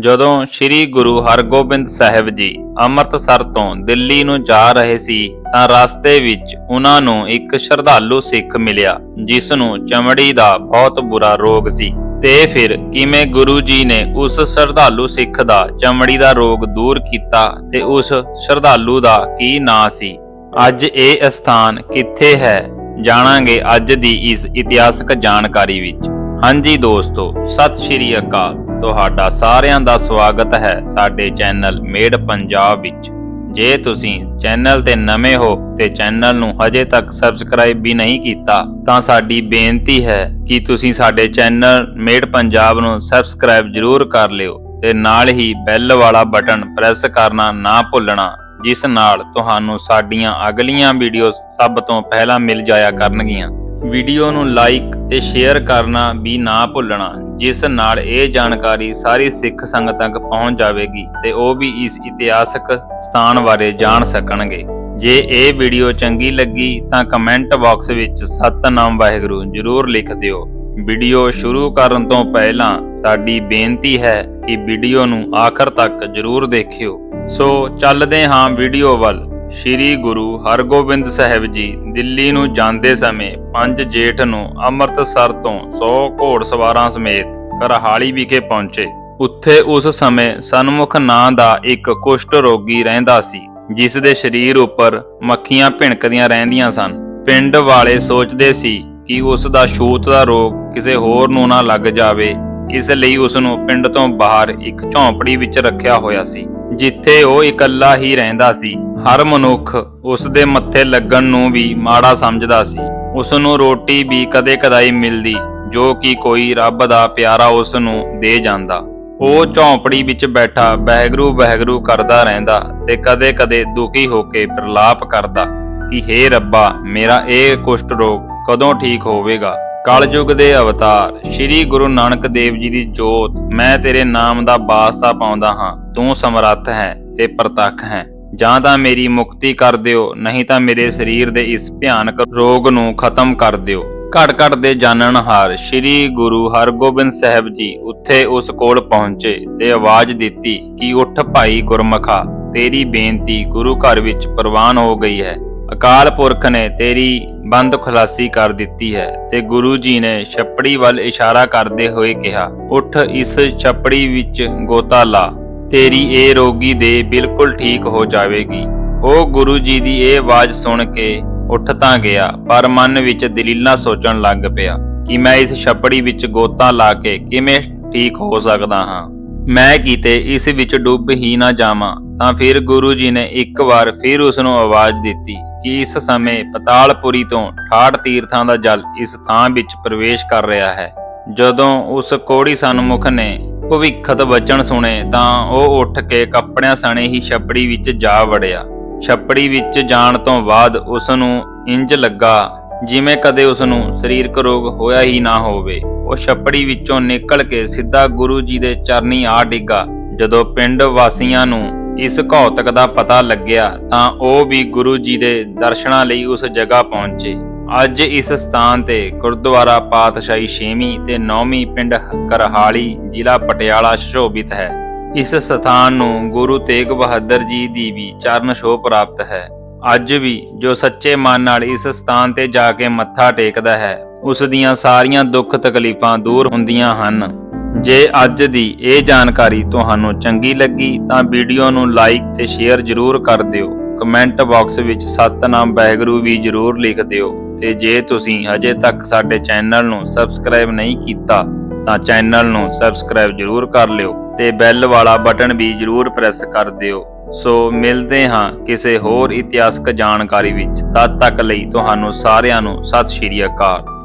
ਜਦੋਂ ਸ੍ਰੀ ਗੁਰੂ ਹਰਗੋਬਿੰਦ ਸਾਹਿਬ ਜੀ ਅੰਮ੍ਰਿਤਸਰ ਤੋਂ ਦਿੱਲੀ ਨੂੰ ਜਾ ਰਹੇ ਸੀ, ਤਾਂ ਰਸਤੇ ਵਿੱਚ ਉਹਨਾਂ ਨੂੰ ਇੱਕ ਸ਼ਰਧਾਲੂ ਸਿੱਖ ਮਿਲਿਆ, ਜਿਸ ਨੂੰ ਚਮੜੀ ਦਾ ਬਹੁਤ ਬੁਰਾ ਰੋਗ ਸੀ। ਤੇ ਫਿਰ ਕਿਵੇਂ ਗੁਰੂ ਜੀ ਨੇ ਉਸ ਸ਼ਰਧਾਲੂ ਸਿੱਖ ਦਾ ਚਮੜੀ ਦਾ ਰੋਗ ਦੂਰ ਕੀਤਾ ਤੇ ਉਸ ਸ਼ਰਧਾਲੂ ਦਾ ਕੀ ਨਾਂ ਸੀ? ਅੱਜ ਇਹ ਸਥਾਨ ਕਿੱਥੇ ਹੈ? ਜਾਣਾਂਗੇ ਅੱਜ ਦੀ ਇਸ ਇਤਿਹਾਸਕ ਜਾਣਕਾਰੀ ਵਿੱਚ। ਹਾਂਜੀ ਦੋਸਤੋ, ਸਤਿ ਸ਼੍ਰੀ ਅਕਾਲ। ਤੁਹਾਡਾ ਸਾਰਿਆਂ ਦਾ ਸਵਾਗਤ ਹੈ ਸਾਡੇ ਚੈਨਲ ਮੇਡ ਪੰਜਾਬ ਵਿੱਚ। ਜੇ ਤੁਸੀਂ ਚੈਨਲ ਤੇ ਨਵੇਂ ਹੋ ਤੇ ਚੈਨਲ ਨੂੰ ਹਜੇ ਤੱਕ ਸਬਸਕ੍ਰਾਈਬ ਵੀ ਨਹੀਂ ਕੀਤਾ, ਤਾਂ ਸਾਡੀ ਬੇਨਤੀ ਹੈ ਕਿ ਤੁਸੀਂ ਸਾਡੇ ਚੈਨਲ ਮੇਡ ਪੰਜਾਬ ਨੂੰ ਸਬਸਕ੍ਰਾਈਬ ਜ਼ਰੂਰ ਕਰ ਲਿਓ ਤੇ ਨਾਲ ਹੀ ਬੈਲ ਵਾਲਾ ਬਟਨ ਪ੍ਰੈਸ ਕਰਨਾ ਨਾ ਭੁੱਲਣਾ, ਜਿਸ ਨਾਲ ਤੁਹਾਨੂੰ ਸਾਡੀਆਂ ਅਗਲੀਆਂ ਵੀਡੀਓਜ਼ ਸਭ ਤੋਂ ਪਹਿਲਾਂ ਮਿਲ ਜਾਇਆ ਕਰਨਗੀਆਂ। ਵੀਡੀਓ ਨੂੰ ਲਾਈਕ ਤੇ ਸ਼ੇਅਰ ਕਰਨਾ ਵੀ ਨਾ ਭੁੱਲਣਾ। ਜਿਸ ਨਾਲ ਇਹ ਜਾਣਕਾਰੀ ਸਾਰੀ ਸਿੱਖ ਸੰਗਤ ਤੱਕ ਪਹੁੰਚ ਜਾਵੇਗੀ ਤੇ ਉਹ ਵੀ ਇਸ ਇਤਿਹਾਸਕ ਸਥਾਨ ਬਾਰੇ ਜਾਣ ਸਕਣਗੇ। ਜੇ ਇਹ ਵੀਡੀਓ ਚੰਗੀ ਲੱਗੀ ਤਾਂ ਕਮੈਂਟ ਬਾਕਸ ਵਿੱਚ ਸਤਨਾਮ ਵਾਹਿਗੁਰੂ ਜ਼ਰੂਰ ਲਿਖ ਦਿਓ। ਵੀਡੀਓ ਸ਼ੁਰੂ ਕਰਨ ਤੋਂ ਪਹਿਲਾਂ ਸਾਡੀ ਬੇਨਤੀ ਹੈ ਕਿ ਵੀਡੀਓ ਨੂੰ ਆਖਰ ਤੱਕ ਜ਼ਰੂਰ ਦੇਖਿਓ। ਸੋ ਚੱਲਦੇ ਹਾਂ ਵੀਡੀਓ ਵੱਲ। ਸ਼੍ਰੀ ਗੁਰੂ ਹਰਗੋਬਿੰਦ ਸਾਹਿਬ ਜੀ ਦਿੱਲੀ ਨੂੰ ਜਾਂਦੇ ਸਮੇਂ 5 ਜੇਠ ਨੂੰ ਅੰਮ੍ਰਿਤਸਰ ਤੋਂ 100 ਘੋੜਸਵਾਰਾਂ ਸਮੇਤ ਕਰਹਾਲੀ ਵਿਖੇ ਪਹੁੰਚੇ। ਉੱਥੇ ਉਸ ਸਮੇਂ ਸਨਮੁਖ ਨਾਂ ਦਾ ਇੱਕ ਕੁਸ਼ਟ ਰੋਗੀ ਰਹਿੰਦਾ ਸੀ, ਜਿਸ ਦੇ ਸਰੀਰ ਉੱਪਰ ਮੱਖੀਆਂ ਭਿਣਕਦੀਆਂ ਰਹਿੰਦੀਆਂ ਸਨ। ਪਿੰਡ ਵਾਲੇ ਸੋਚਦੇ ਸੀ ਕਿ ਉਸ ਦਾ ਛੂਤ ਦਾ ਰੋਗ ਕਿਸੇ ਹੋਰ ਨੂੰ ਨਾ ਲੱਗ ਜਾਵੇ, ਇਸ ਲਈ ਉਸ ਨੂੰ ਪਿੰਡ ਤੋਂ ਬਾਹਰ ਇੱਕ ਝੌਂਪੜੀ ਵਿੱਚ ਰੱਖਿਆ ਹੋਇਆ ਸੀ, ਜਿੱਥੇ ਉਹ ਇਕੱਲਾ ਹੀ ਰਹਿੰਦਾ ਸੀ। ਹਰ ਮਨੁੱਖ ਉਸ ਦੇ ਮੱਥੇ ਲੱਗਣ ਨੂੰ ਵੀ ਮਾੜਾ ਸਮਝਦਾ ਸੀ। ਉਸ ਨੂੰ ਰੋਟੀ ਵੀ ਕਦੇ-ਕਦਾਈ ਮਿਲਦੀ, ਜੋ ਕਿ ਕੋਈ ਰੱਬ ਦਾ ਪਿਆਰਾ ਉਸ ਨੂੰ ਦੇ ਜਾਂਦਾ। ਉਹ ਝੌਂਪੜੀ ਵਿੱਚ ਬੈਠਾ ਬਹਿਗਰੂ ਬਹਿਗਰੂ ਕਰਦਾ ਰਹਿੰਦਾ ਤੇ ਕਦੇ-ਕਦੇ ਦੁਖੀ ਹੋ ਕੇ ਪ੍ਰਲਾਪ ਕਰਦਾ ਕਿ हे ਰੱਬਾ, ਮੇਰਾ ਇਹ ਕੁਸ਼ਟ ਰੋਗ ਕਦੋਂ ਠੀਕ ਹੋਵੇਗਾ? ਕਲਯੁਗ ਦੇ ਅਵਤਾਰ, ਸ੍ਰੀ ਗੁਰੂ ਨਾਨਕ ਦੇਵ ਜੀ ਦੀ ਜੋਤ, ਮੈਂ ਤੇਰੇ ਨਾਮ ਦਾ ਵਾਸਤਾ ਪਾਉਂਦਾ ਹਾਂ, ਤੂੰ ਸਮਰੱਥ ਹੈ ਤੇ ਪ੍ਰਤੱਖ ਹੈ। ਜਾਂ ਤਾਂ ਮੇਰੀ ਮੁਕਤੀ ਕਰ ਦਿਓ, ਨਹੀਂ ਤਾਂ ਮੇਰੇ ਸਰੀਰ ਦੇ ਇਸ ਭਿਆਨਕ ਰੋਗ ਨੂੰ ਖਤਮ ਕਰ ਦਿਓ। ਘਟ ਘੜ ਦੇ ਜਾਣਨਹਾਰ ਸ੍ਰੀ ਗੁਰੂ ਹਰਗੋਬਿੰਦ ਸਾਹਿਬ ਜੀ ਉੱਥੇ ਉਸ ਕੋਲ ਪਹੁੰਚੇ ਤੇ ਆਵਾਜ਼ ਦਿੱਤੀ ਕਿ ਉੱਠ ਭਾਈ ਗੁਰਮਖਾ, ਤੇਰੀ ਬੇਨਤੀ ਗੁਰੂ ਘਰ ਵਿੱਚ ਪ੍ਰਵਾਨ ਹੋ ਗਈ ਹੈ। ਅਕਾਲ ਪੁਰਖ ਨੇ ਤੇਰੀ ਬੰਦ ਖੁਲਾਸੀ ਕਰ ਦਿੱਤੀ ਹੈ ਤੇ ਗੁਰੂ ਜੀ ਨੇ ਛੱਪੜੀ ਵੱਲ ਇਸ਼ਾਰਾ ਕਰਦੇ ਹੋਏ ਕਿਹਾ, ਉੱਠ ਇਸ ਛੱਪੜੀ ਵਿੱਚ ਗੋਤਾ ਲਾ। ਤੇਰੀ ਇਹ ਰੋਗੀ ਦੇ ਬਿਲਕੁਲ ਠੀਕ ਹੋ ਜਾਵੇਗੀ। ਉਹ ਗੁਰੂ ਜੀ ਦੀ ਇਹ ਆਵਾਜ਼ ਸੁਣ ਕੇ ਉੱਠ ਤਾਂ ਗਿਆ, ਪਰ ਮਨ ਵਿੱਚ ਦਲੀਲਾਂ ਸੋਚਣ ਲੱਗ ਪਿਆ ਕਿ ਮੈਂ ਇਸ ਛੱਪੜੀ ਵਿੱਚ ਗੋਤਾ ਲਾ ਕੇ ਕਿਵੇਂ ਠੀਕ ਹੋ ਸਕਦਾ ਹਾਂ। ਮੈਂ ਕਿਤੇ ਇਸ ਵਿੱਚ ਡੁੱਬ ਹੀ ਨਾ ਜਾਵਾਂ, ਤਾਂ ਫਿਰ ਗੁਰੂ ਜੀ ਨੇ ਇੱਕ ਵਾਰ ਫਿਰ ਉਸ ਨੂੰ ਆਵਾਜ਼ ਦਿੱਤੀ ਕਿ ਇਸ ਸਮੇਂ ਪਤਾਲਪੁਰੀ ਤੋਂ 68 ਤੀਰਥਾਂ ਦਾ ਜਲ ਇਸ ਥਾਂ ਵਿੱਚ ਪ੍ਰਵੇਸ਼ ਕਰ ਰਿਹਾ ਹੈ। ਜਦੋਂ ਉਸ ਕੋੜੀ ਸਨਮੁਖ ਨੇ ਭਵਿੱਖਤ ਵਚਨ ਸੁਣੇ ਤਾਂ ਉਹ ਉੱਠ ਕੇ ਕੱਪੜਿਆਂ ਸਣੇ ਹੀ ਛੱਪੜੀ ਵਿੱਚ ਜਾ ਵੜਿਆ। ਛੱਪੜੀ ਵਿੱਚ ਜਾਣ ਤੋਂ ਬਾਅਦ ਉਸ ਨੂੰ ਇੰਜ ਲੱਗਾ ਜਿਵੇਂ ਕਦੇ ਉਸ ਨੂੰ ਸਰੀਰਕ ਰੋਗ ਹੋਇਆ ਹੀ ਨਾ ਹੋਵੇ। ਉਹ ਛੱਪੜੀ ਵਿੱਚੋਂ ਨਿਕਲ ਕੇ ਸਿੱਧਾ ਗੁਰੂ ਜੀ ਦੇ ਚਰਨੀ ਆ ਡਿੱਗਾ। ਜਦੋਂ ਪਿੰਡ ਵਾਸੀਆਂ ਨੂੰ ਇਸ ਘੌਤਕ ਦਾ ਪਤਾ ਲੱਗਿਆ ਤਾਂ ਉਹ ਵੀ ਗੁਰੂ ਜੀ ਦੇ ਦਰਸ਼ਨਾਂ ਲਈ ਉਸ ਜਗ੍ਹਾ ਪਹੁੰਚੇ। ਅੱਜ ਇਸ ਸਥਾਨ ਤੇ ਗੁਰਦੁਆਰਾ ਪਾਤਸ਼ਾਹੀ 6ਵੀਂ ਤੇ 9ਵੀਂ ਪਿੰਡ ਕਰਹਾਲੀ ਜ਼ਿਲ੍ਹਾ ਪਟਿਆਲਾ ਸ਼ੋਭਿਤ ਹੈ। ਇਸ ਸਥਾਨ ਨੂੰ ਗੁਰੂ ਤੇਗ ਬਹਾਦਰ ਜੀ ਦੀ ਵੀ ਚਰਨ ਛੋਹ ਪ੍ਰਾਪਤ ਹੈ। ਅੱਜ ਵੀ ਜੋ ਸੱਚੇ ਮਨ ਨਾਲ ਇਸ ਸਥਾਨ ਤੇ ਜਾ ਕੇ ਮੱਥਾ ਟੇਕਦਾ ਹੈ, ਉਸ ਦੀਆਂ ਸਾਰੀਆਂ ਦੁੱਖ ਤਕਲੀਫਾਂ ਦੂਰ ਹੁੰਦੀਆਂ ਹਨ। ਜੇ ਅੱਜ ਦੀ ਇਹ ਜਾਣਕਾਰੀ ਤੁਹਾਨੂੰ ਚੰਗੀ ਲੱਗੀ ਤਾਂ ਵੀਡੀਓ ਨੂੰ ਲਾਈਕ ਤੇ ਸ਼ੇਅਰ ਜ਼ਰੂਰ ਕਰ ਦਿਓ। ਕਮੈਂਟ ਬਾਕਸ ਵਿੱਚ ਸਤਨਾਮ ਵਾਹਿਗੁਰੂ ਵੀ ਜ਼ਰੂਰ ਲਿਖ ਦਿਓ। ਤੇ ਜੇ ਤੁਸੀਂ ਹਜੇ ਤੱਕ ਸਾਡੇ ਚੈਨਲ ਨੂੰ ਸਬਸਕ੍ਰਾਈਬ ਨਹੀਂ ਕੀਤਾ, ਤਾਂ ਚੈਨਲ ਨੂੰ ਸਬਸਕ੍ਰਾਈਬ ਜ਼ਰੂਰ ਕਰ ਲਿਓ ਤੇ ਬੈਲ ਵਾਲਾ ਬਟਨ ਵੀ ਜ਼ਰੂਰ ਪ੍ਰੈਸ ਕਰ ਦਿਓ। ਸੋ ਮਿਲਦੇ ਹਾਂ ਕਿਸੇ ਹੋਰ ਇਤਿਹਾਸਕ ਜਾਣਕਾਰੀ ਵਿੱਚ। ਤਦ ਤੱਕ ਲਈ ਤੁਹਾਨੂੰ ਸਾਰਿਆਂ ਨੂੰ ਸਤਿ ਸ਼੍ਰੀ ਅਕਾਲ।